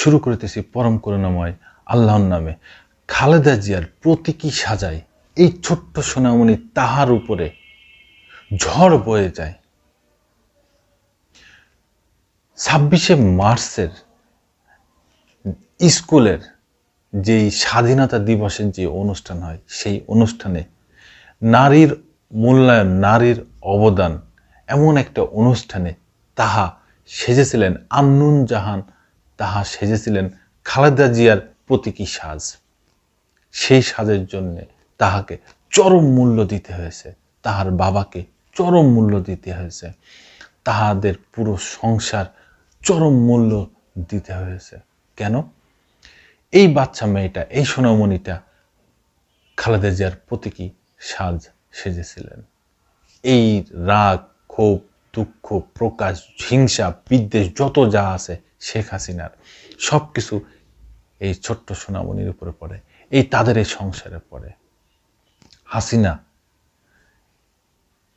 শুরু করিতেছি পরম করুণাময় আল্লাহর নামে। খালেদা জিয়ার প্রতীকী সাজায় এই ছোট্ট সোনামণি তাহার উপরে ঝড় বয়ে যায়। ছাব্বিশে মার্চের স্কুলের যেই স্বাধীনতা দিবসের যে অনুষ্ঠান হয়, সেই অনুষ্ঠানে নারীর মূল্যায়ন, নারীর অবদান এমন একটা অনুষ্ঠানে তাহা সেজেছিলেন আন্নুন জাহান তাহা সেজেছিলেন খালেদা জিয়ার প্রতীকী সাজ। সেই সাজের জন্যে তাহাকে চরম মূল্য দিতে হয়েছে। তাহার বাবাকে চরম মূল্য দিতে হয়েছে। তাহাদের পুরো সংসার চরম মূল্য দিতে হয়েছে। কেন? এই বাচ্চা মেয়েটা, এই সোনামণিটা খালেদা জিয়ার প্রতীকী সাজ সেজেছিলেন। এই রাগ, ক্ষোভ, দুঃখ, প্রকাশ, হিংসা, বিদ্বেষ, যত যা আছে শেখ হাসিনার সব কিছু এই ছোট্ট সোনামণির উপরে পড়ে, এই তাদের এই সংসারে পড়ে। হাসিনা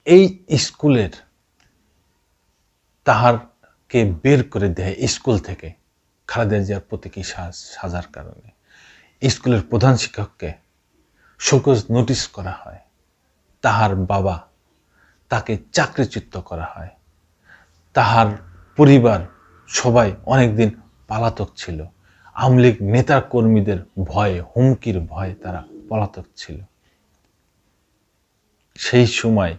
এই স্কুলের তাহারকে বের করে দেয় স্কুল থেকে, খালেদা জিয়ার প্রতীকী সাজ, সাজার কারণে। স্কুলের প্রধান শিক্ষককে শোকজ নোটিশ করা হয়, তাহার বাবা তাকে চাকরিচ্যুত করা হয়, তাহার পরিবার সবাই অনেকদিন পালাতক ছিল। আমলিগ নেতা কর্মীদের ভয়ে, হুমকির ভয়ে তারা পলাতক ছিল। সেই সময়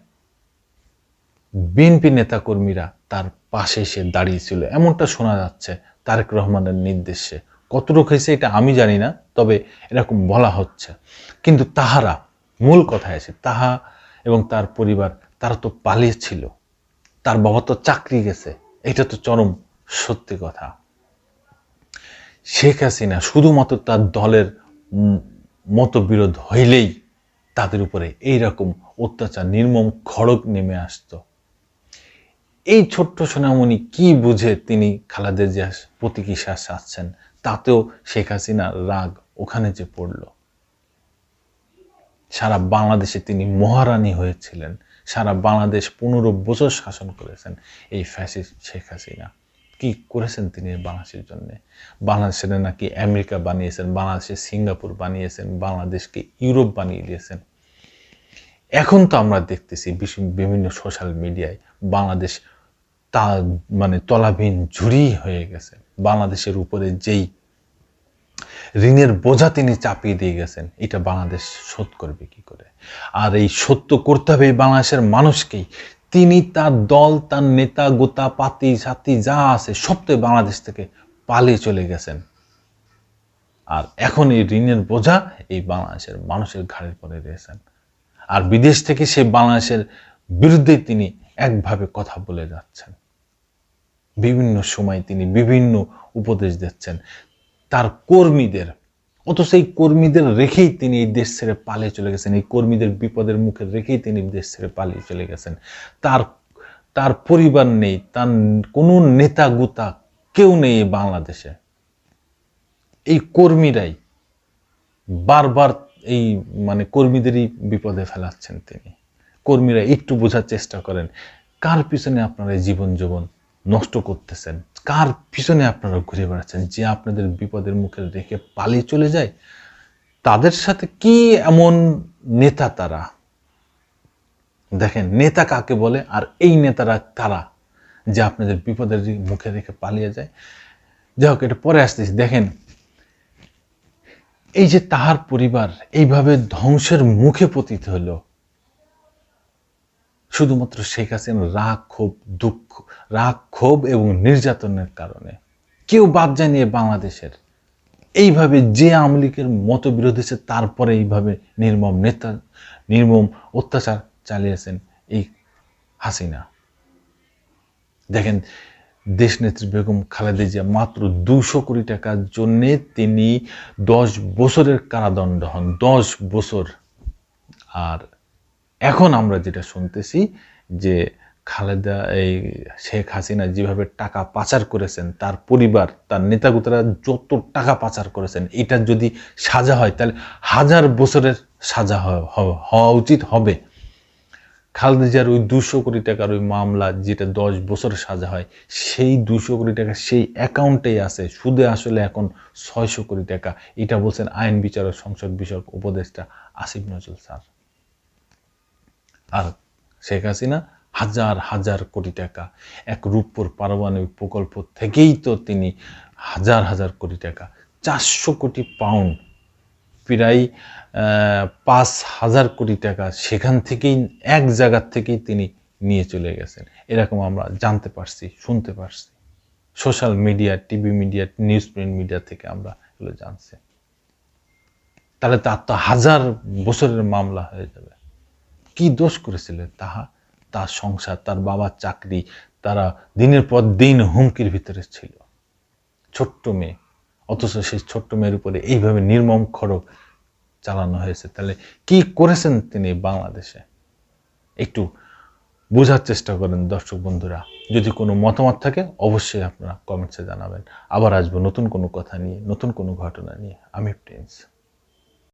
বিএনপি নেতাকর্মীরা তার পাশে এসে দাঁড়িয়েছিল এমনটা শোনা যাচ্ছে তারেক রহমানের নির্দেশে। কতটুকু হয়েছে এটা আমি জানি না, তবে এরকম বলা হচ্ছে। কিন্তু তাহারা মূল কথায় আছে, তাহা এবং তার পরিবার, তারা তো পালিয়েছিল। তার বাবা তো চাকরি গেছে, এটা তো চরম সত্যি কথা। শেখ হাসিনা শুধুমাত্র তার দলের মতবিরোধ হইলেই তাদের উপরে এইরকম অত্যাচার, নির্মম খড়ক নেমে আসতো। এই ছোট্ট সোনামণি কি বুঝে তিনি খালাদের যে প্রতীকী শ্বাস আসছেন তাতেও শেখ হাসিনার রাগ ওখানে যে পড়ল। সারা বাংলাদেশে তিনি মহারানী হয়েছিলেন। সারা বাংলাদেশ পনেরো বছর শাসন করেছেন এই ফ্যাসিস্ট শেখ হাসিনা। কি করেছেন তিনি বাংলাদেশের জন্য? বাংলাদেশের নাকি আমেরিকা বানিয়েছেন, বাংলাদেশে সিঙ্গাপুর বানিয়েছেন, বাংলাদেশকে ইউরোপ বানিয়ে দিয়েছেন। এখন তো আমরা দেখতেছি বিভিন্ন সোশ্যাল মিডিয়ায় বাংলাদেশ তা মানে তলাবিহীন ঝুড়ি হয়ে গেছে। বাংলাদেশের উপরে যেই ঋণের বোঝা তিনি চাপিয়ে দিয়ে গেছেন, এটা বাংলাদেশ শোধ করবে কি করে? আর এই সত্য করতে হবে বাংলাদেশের মানুষকেই। তিনি, তার দল, তার নেতা, গোতা, পাতি সাতি যা আছে সব তো বাংলাদেশ থেকে পালিয়ে চলে গেছেন। আর এখন এই ঋণের বোঝা এই বাংলাদেশের মানুষের ঘাড়ের পরে রয়েছেন। আর বিদেশ থেকে সে বাংলাদেশের বিরুদ্ধে তিনি একভাবে কথা বলে যাচ্ছেন। বিভিন্ন সময় তিনি বিভিন্ন উপদেশ দিচ্ছেন। তার কর্মীদের অথচ এই কর্মীদের রেখেই তিনি এই দেশ ছেড়ে পালিয়ে চলে গেছেন। এই কর্মীদের বিপদের মুখে রেখেই তিনি দেশ ছেড়ে পালিয়ে চলে গেছেন। তার তার পরিবার নেই, তার কোনো নেতা গুতা কেউ নেই বাংলাদেশে। এই কর্মীরাই বারবার এই মানে কর্মীদেরই বিপদে ফেলাচ্ছেন তিনি। কর্মীরা একটু বোঝার চেষ্টা করেন, কার পিছনে আপনারা জীবন জীবন নষ্ট করতেছেন। কার পিছনে আপনারা ঘুরে বেড়াচ্ছেন? যে আপনাদের বিপদের মুখে রেখে পালিয়ে চলে যায়, তাদের সাথে কি এমন নেতা তারা? দেখেন, নেতা কাকে বলে? আর এই নেতারা কারা যে আপনাদের বিপদের মুখে রেখে পালিয়ে যায়? যাই হোক, এটা পরে আসতেছি। দেখেন, এই যে তাহার পরিবার এইভাবে ধ্বংসের মুখে পতিত হলো শুধুমাত্র শেখ হাসিনা রাগ, ক্ষোভ, দুঃখ, রাগ, ক্ষোভ এবং নির্যাতনের কারণে। কেউ বাদ যায়নি বাংলাদেশের এইভাবে যে আমলিকের মত বিরোধী সে তারপরে এইভাবে নির্মম নেতা, নির্মম অত্যাচার চালিয়েছেন এই হাসিনা। দেখেন, দেশনেত্রী বেগম খালেদা জিয়া মাত্র দুশো কোটি টাকার জন্যে তিনি দশ বছরের কারাদণ্ড হন, দশ বছর। আর এখন আমরা যেটা শুনতেছি যে খালেদা, এই শেখ হাসিনা যেভাবে টাকা পাচার করেছেন, তার পরিবার, তার নেতাগুতারা যত টাকা পাচার করেছেন, এটা যদি সাজা হয়, তাহলে হাজার বছরের সাজা হওয়া উচিত হবে। খালেদার ওই দুশো কোটি টাকার ওই মামলা যেটা দশ বছর সাজা হয়, সেই দুশো কোটি টাকা সেই অ্যাকাউন্টেই আছে। সুদে আসলে এখন ছয়শো কোটি টাকা। এটা বলছেন আইন বিচারক সংসদ বিষয়ক উপদেষ্টা আসিফ নজরুল স্যার। আর শেখ হাসিনা হাজার হাজার কোটি টাকা, এক রূপপুর পারমাণবিক প্রকল্প থেকেই তো তিনি হাজার হাজার কোটি টাকা, চারশো কোটি পাউন্ড প্রায় পাঁচ হাজার কোটি টাকা সেখান থেকেই, এক জায়গার থেকেই তিনি নিয়ে চলে গেছেন। এরকম আমরা জানতে পারছি, শুনতে পারছি। Social media, TV media, news print media থেকে আমরা এগুলো জানছি। তাহলে তার তো হাজার বছরের মামলা হয়ে যাবে। কি দোষ করেছিলেন? তাহা, তার সংসার, তার বাবার চাকরি, তারা দিনের পর দিন হুমকির ভিতরে ছিল। ছোট্ট মেয়ে, অথচ সেই ছোট্ট মেয়ের উপরে এইভাবে নির্মম খড়ক চালানো হয়েছে। তাহলে কি করেছেন তিনি বাংলাদেশে? একটু বোঝার চেষ্টা করেন দর্শক বন্ধুরা। যদি কোনো মতামত থাকে, অবশ্যই আপনারা কমেন্টসে জানাবেন। আবার আসব নতুন কোনো কথা নিয়ে, নতুন কোনো ঘটনা নিয়ে। আমি প্রিন্স